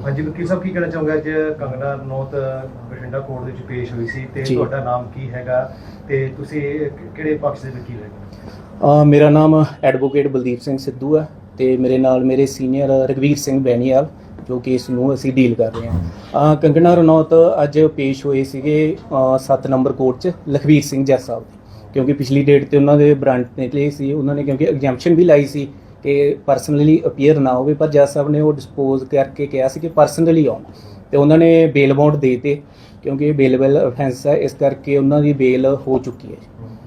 ਹਾਂਜੀ ਵਕੀਲ ਸਾਹਿਬ ਕੀ ਕਹਿਣਾ ਚਾਹੋਗੇ? ਅੱਜ ਕੰਗਨਾ ਰਣੌਤ ਬਠਿੰਡਾ ਕੋਰਟ ਦੇ ਵਿੱਚ ਪੇਸ਼ ਹੋਈ ਸੀ ਤੇ ਜੀ। ਤੁਹਾਡਾ ਨਾਮ ਕੀ ਹੈਗਾ ਤੇ ਤੁਸੀਂ ਕਿਹੜੇ ਪੱਖ ਦੇ ਵਕੀਲ ਹੈਗੇ? ਅ, ਮੇਰਾ ਨਾਮ ਐਡਵੋਕੇਟ ਬਲਦੀਪ ਸਿੰਘ ਸਿੱਧੂ ਹੈ ਤੇ ਮੇਰੇ ਨਾਲ ਮੇਰੇ ਸੀਨੀਅਰ ਰਗਵੀਰ ਸਿੰਘ ਬੈਣੀਵਾਲ ਜੋ ਕਿ ਇਸ ਨੂੰ ਅਸੀਂ ਡੀਲ ਕਰ ਰਹੇ ਹਾਂ। ਅ, ਕੰਗਨਾ ਰਣੌਤ ਅੱਜ ਪੇਸ਼ ਹੋਏ ਸੀਗੇ 7 ਨੰਬਰ ਕੋਰਟ 'ਚ ਲਖਵੀਰ ਸਿੰਘ ਜੱਜ ਸਾਹਿਬ ਦੇ। ਕਿਉਂਕਿ ਪਿਛਲੀ ਡੇਟ ਤੇ ਉਹਨਾਂ ਦੇ ਬ੍ਰਾਂਟ ਨਿਕਲੇ ਸੀ ਉਹਨਾਂ ਨੇ ਕਿਉਂਕਿ ਐਗਜ਼ੈਂਪਸ਼ਨ ਵੀ ਲਾਈ ਸੀ ਕਿ ਪਰਸਨਲੀ ਅਪੀਅਰ ਨਾ ਹੋਵੇ ਪਰ ਜੱਜ ਸਾਹਿਬ ਨੇ ਉਹ ਡਿਸਪੋਜ਼ ਕਰਕੇ ਕਿਹਾ ਸੀ ਕਿ ਪਰਸਨਲੀ ਆਉਣ। ਤੇ ਉਹਨਾਂ ਨੇ ਬੇਲ ਅਮਾਉਂਟ ਦੇ ਤੇ ਕਿਉਂਕਿ ਇਹ ਬੇਲੇਬਲ ਅਫੈਂਸ ਹੈ ਇਸ ਕਰਕੇ ਉਹਨਾਂ ਦੀ ਬੇਲ ਹੋ ਚੁੱਕੀ ਹੈ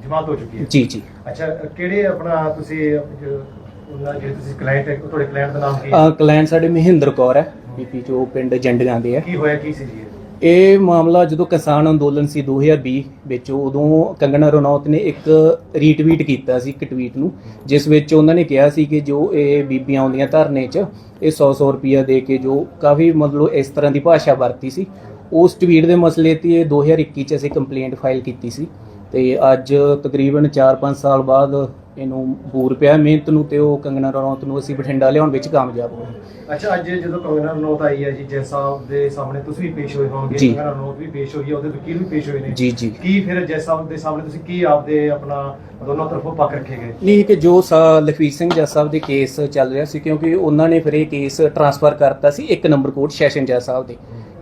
ਜਮਾਤ ਹੋ ਚੁੱਕੀ ਹੈ। ਜੀ ਜੀ। ਅੱਛਾ ਕਿਹੜੇ ਆਪਣਾ ਤੁਸੀਂ ਉਹਨਾਂ ਜਿਹੜੇ ਤੁਸੀਂ ਕਲਾਇੰਟ ਹੈ ਤੁਹਾਡੇ ਕਲਾਇੰਟ ਦਾ ਨਾਮ ਕੀ ਹੈ? ਕਲਾਇੰਟ ਸਾਡੇ ਮਹਿੰਦਰ ਕੌਰ ਹੈ ਪੀਪੀ ਜੋ ਪਿੰਡ ਜੰਡਗਾਂ ਦੇ ਹੈ। ਕੀ ਹੋਇਆ ਕੀ ਸੀ ਜੀ? ਇਹ? ਮਾਮਲਾ ਜਦੋਂ ਕਿਸਾਨ ਅੰਦੋਲਨ ਸੀ 2020 ਵਿੱਚ, ਉਦੋਂ ਕੰਗਣਾ ਰਣੌਤ ਨੇ ਇੱਕ ਰੀਟਵੀਟ ਕੀਤਾ ਸੀ, ਇੱਕ ਟਵੀਟ ਨੂੰ, ਜਿਸ ਵਿੱਚ ਉਹਨਾਂ ਨੇ ਕਿਹਾ ਸੀ ਕਿ ਜੋ ਇਹ ਬੀਬੀਆਂ ਆਉਂਦੀਆਂ ਧਰਨੇ 'ਚ, ਇਹ 100-100 ਰੁਪਿਆ ਦੇ ਕੇ ਜੋ ਕਾਫੀ ਮਤਲਬ ਇਸ ਤਰ੍ਹਾਂ ਦੀ ਭਾਸ਼ਾ ਵਰਤੀ ਸੀ ਉਸ ਟਵੀਟ ਦੇ ਮਸਲੇ ਤੇ ਇਹ 2021 'ਚ ਅਸੀਂ ਕੰਪਲੇਂਟ ਫਾਈਲ ਕੀਤੀ ਸੀ ਤੇ ਅੱਜ ਤਕਰੀਬਨ 4-5 ਸਾਲ ਬਾਅਦ ਇਹਨੂੰ ਬੂਰ ਪਿਆ ਮਿਹਨਤ ਨੂੰ ਤੇ ਉਹ ਕੰਗਣਾ ਰਣੌਤ ਨੂੰ ਅਸੀਂ ਬਠਿੰਡਾ ਲਿਆਉਣ ਵਿੱਚ ਕਾਮਯਾਬ ਹੋਏ। ਅੱਛਾ ਅੱਜ ਜਦੋਂ ਕੰਗਨਾ ਰਣੌਤ ਆਈ ਹੈ ਜੀ ਜੈਸ ਸਾਹਿਬ ਦੇ ਸਾਹਮਣੇ ਤੁਸੀਂ ਵੀ ਪੇਸ਼ ਹੋਏ ਹੋਵੋਗੇ ਜੀ। ਕੰਗਨਾ ਰਣੌਤ ਵੀ ਪੇਸ਼ ਹੋਈ ਹੈ ਉਹਦੇ ਵਕੀਲ ਵੀ ਪੇਸ਼ ਹੋਏ ਨੇ? ਜੀ ਜੀ। ਕੀ ਫਿਰ ਜੈਸ ਸਾਹਿਬ ਦੇ ਸਾਹਮਣੇ ਤੁਸੀਂ ਕੀ ਆਪਦੇ ਆਪਣਾ ਦੋਨੋਂ ਤਰਫੋਂ ਪੱਕ ਰੱਖੇ ਗਏ? ਨਹੀਂ ਕਿ ਜੋ ਸਾ- ਲਖਵੀਰ ਸਿੰਘ ਜੱਜ ਸਾਹਿਬ ਦੇ ਕੇਸ ਚੱਲ ਰਿਹਾ ਸੀ ਕਿਉਂਕਿ ਉਹਨਾਂ ਨੇ ਫਿਰ ਇਹ ਕੇਸ ਟਰਾਂਸਫਰ ਕਰਤਾ ਸੀ ਇੱਕ ਨੰਬਰ ਕੋਰਟ ਸੈਸ਼ਨ ਜੱਜ ਸਾਹਿਬ ਦੇ।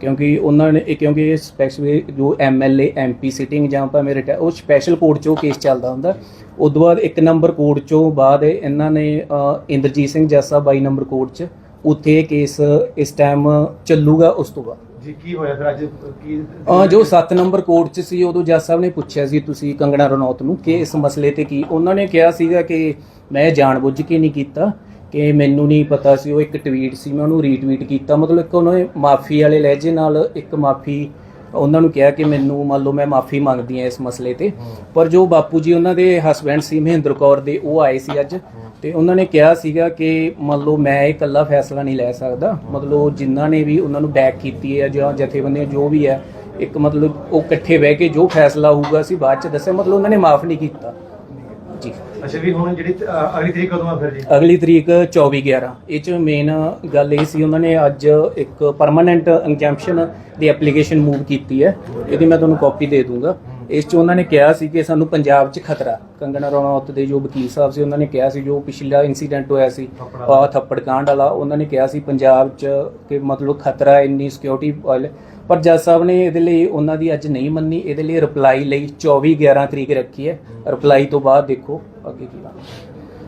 ਕਿਉਂਕਿ ਉਹਨਾਂ ਨੇ ਇਹ ਕਿਉਂਕਿ ਇਹ ਸਪੈਸ਼ਲ ਜੋ ਐਮਐਲਏ ਐਮਪੀ ਸਿਟਿੰਗ ਜਾਂ ਭਾਵੇਂ ਰਿਟਾ ਉਹ ਸਪੈਸ਼ਲ ਕੋਰਟ 'ਚੋਂ ਕੇਸ ਚੱਲਦਾ ਹੁੰਦਾ। ਉਸ ਤੋਂ ਬਾਅਦ ਇੱਕ ਨੰਬਰ ਕੋਰਟ 'ਚੋਂ ਬਾਅਦ ਇਹਨਾਂ ਨੇ ਇੰਦਰਜੀਤ ਸਿੰਘ ਸਾਹਿਬ 22 ਨੰਬਰ ਕੋਰਟ 'ਚ ਉੱਥੇ ਕੇਸ ਇਸ ਟਾਈਮ ਚੱਲੂਗਾ ਉਸ ਤੋਂ ਬਾਅਦ। ਜੀ ਕੀ ਹੋਇਆ ਫਿਰ ਅੱਜ? ਕੀ ਅ, ਜੋ 7 ਨੰਬਰ ਕੋਰਟ 'ਚ ਸੀ ਉਦੋਂ ਜੱਜ ਸਾਹਿਬ ਨੇ ਪੁੱਛਿਆ ਸੀ ਤੁਸੀਂ ਕੰਗਣਾ ਰਣੌਤ ਨੂੰ ਕਿ ਇਸ ਮਸਲੇ ਤੇ ਕੀ ਉਹਨਾਂ ਨੇ ਕਿਹਾ ਸੀਗਾ ਕਿ ਮੈਂ ਜਾਣਬੁੱਝ ਕੇ ਨਹੀਂ ਕੀਤਾ। ਕਿ ਮੈਨੂੰ ਨਹੀਂ ਪਤਾ ਸੀ ਉਹ ਇੱਕ ਟਵੀਟ ਸੀ ਮੈਂ ਉਹਨੂੰ ਰੀਟਵੀਟ ਕੀਤਾ। ਮਤਲਬ ਇੱਕ ਉਹਨਾਂ ਨੇ ਮਾਫੀ ਵਾਲੇ ਲਹਿਜੇ ਨਾਲ ਇੱਕ ਮਾਫੀ ਉਹਨਾਂ ਨੂੰ ਕਿਹਾ ਕਿ ਮੈਨੂੰ ਮੰਨ ਲਓ ਮੈਂ ਮਾਫੀ ਮੰਗਦੀ ਹਾਂ ਇਸ ਮਸਲੇ ਤੇ। ਪਰ ਜੋ ਬਾਪੂ ਜੀ ਉਹਨਾਂ ਦੇ ਹਸਬੰਡ ਸੀ ਮਹਿੰਦਰ ਕੌਰ ਦੇ ਉਹ ਆਏ ਸੀ ਅੱਜ। ਤੇ ਉਹਨਾਂ ਨੇ ਕਿਹਾ ਸੀਗਾ ਕਿ ਮੰਨ ਲਓ ਮੈਂ ਇਹ ਇਕੱਲਾ ਫੈਸਲਾ ਨਹੀਂ ਲੈ ਸਕਦਾ। ਮਤਲਬ ਜਿਨ੍ਹਾਂ ਨੇ ਵੀ ਉਹਨਾਂ ਨੂੰ ਬੈਕ ਕੀਤੀ ਹੈ ਜਾਂ ਜਥੇਬੰਦੀਆਂ ਜੋ ਵੀ ਹੈ ਇੱਕ ਮਤਲਬ ਉਹ ਇਕੱਠੇ ਬਹਿ ਕੇ ਜੋ ਫੈਸਲਾ ਹੋਊਗਾ ਅਸੀਂ ਬਾਅਦ ਚ ਦੱਸਿਆ। ਮਤਲਬ ਉਹਨਾਂ ਨੇ ਮਾਫ ਨਹੀਂ ਕੀਤਾ। ਜੀ। ਅੱਛਾ ਵੀ ਹੁਣ ਜਿਹੜੀ ਅ, ਅਗਲੀ ਤਰੀਕ ਕਦੋਂ ਆ ਫਿਰ ਜੀ? ਅਗਲੀ ਤਰੀਕ 24 11 ਇਹ ਚ ਮੇਨ ਗੱਲ ਇਹ ਸੀ ਉਹਨਾਂ ਨੇ ਅੱਜ ਇੱਕ ਪਰਮਾਨੈਂਟ ਇੰਜੰਕਸ਼ਨ ਦੀ ਐਪਲੀਕੇਸ਼ਨ ਮੂਵ ਕੀਤੀ ਹੈ। ਇਹਦੀ ਮੈਂ ਤੁਹਾਨੂੰ ਕਾਪੀ ਦੇ ਦੂੰਗਾ। ਇਸ ਚ ਉਹਨਾਂ ਨੇ ਕਿਹਾ ਸੀ ਕਿ ਸਾਨੂੰ ਪੰਜਾਬ 'ਚ ਖਤਰਾ। ਕੰਗਣਾ ਰਣੌਤ ਦੇ ਜੋ ਵਕੀਲ ਸਾਹਿਬ ਸੀ ਉਹਨਾਂ ਨੇ ਕਿਹਾ ਸੀ ਜੋ ਪਿਛਲਾ ਇਨਸੀਡੈਂਟ ਹੋਇਆ ਸੀ ਆ ਥੱਪੜ ਕਾਂਡ ਵਾਲਾ ਉਹਨਾਂ ਨੇ ਕਿਹਾ ਸੀ ਪੰਜਾਬ 'ਚ ਕਿ ਮਤਲਬ ਖਤਰਾ ਇੰਨੀ ਸਿਕਿਉਰਿਟੀ ਪਰ ਜੱਜ ਸਾਹਿਬ ਨੇ ਇਹਦੇ ਲਈ ਉਹਨਾਂ ਦੀ ਅੱਜ ਨਹੀਂ ਮੰਨੀ ਇਹਦੇ ਲਈ ਰਿਪਲਾਈ ਲਈ 24 11 ਤਰੀਕ ਰੱਖੀ ਹੈ। ਰਿਪਲਾਈ ਤੋਂ ਬਾਅਦ ਦੇਖੋ ਅੱਗੇ ਕੀ ਬਣਦਾ।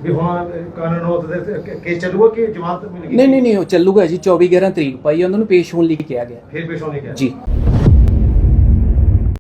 ਵੀ ਹੁਣ ਕਾਨੂੰਨ ਰਣੌਤ ਦੇ ਕੇਸ ਚੱਲੂਗਾ ਕਿ ਜਮਾਤ ਮਿਲ ਗਈ? ਨਹੀਂ ਨਹੀਂ ਨਹੀਂ ਉਹ ਚੱਲੂਗਾ ਜੀ 24 11 ਤਰੀਕ। ਪਾਈ ਉਹਨਾਂ ਨੂੰ ਪੇਸ਼ ਹੋਣ ਲਈ ਕਿਹਾ ਗਿਆ। ਫਿਰ ਪੇਸ਼ ਹੋਣੇ ਕਿਹਾ ਜੀ।